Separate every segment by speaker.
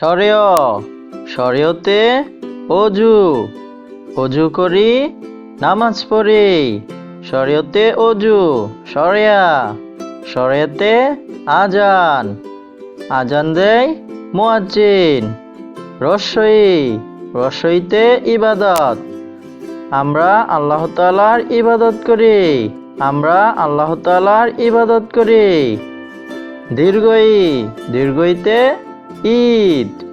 Speaker 1: সরেয় সরেয়তে অজু অজু করি, নামাজ পড়ি শরীয়তে অজু, সরেয়া সরেয়াতে আজান আজান দেয় মুয়াজ্জিন, রসই, রসইতে ইবাদত। আমরা আল্লাহ তালার ইবাদত করি, আমরা আল্লাহ তালার ইবাদত করি। দীর্ঘই, দীর্ঘইতে ঈদ।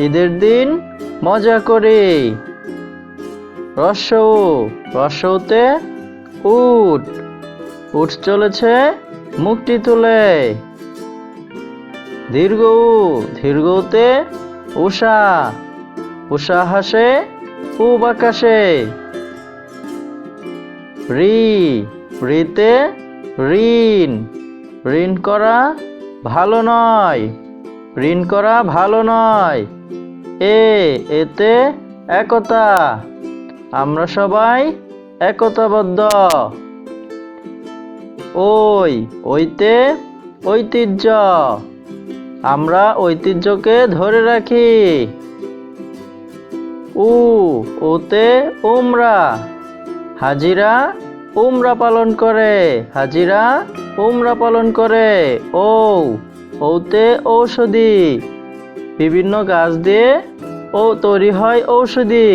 Speaker 1: ঈদের দিন মজা করি। রসৌ রসৌতে উট। উট চলেছে মুক্তি তুলে। দীর্ঘ দীর্ঘতে উষা। উষা হাসে পূব আকাশে। রি, রিতে ঋণ। ঋণ করা ভালো নয়। ঋণ করা ভালো নয়। এ, এতে একতা। আমরা সবাই একতাবদ্ধ। ওই, ওইতে ঐতিহ্য। আমরা ঐতিহ্যকে ধরে রাখি। উ, ওতে উমরা। হাজিরা উমরা পালন করে, হাজিরা উমরা পালন করে। ও ওতে ঔষধি। বিভিন্ন গাছ দিয়ে ও তৈরি হয় ঔষধি।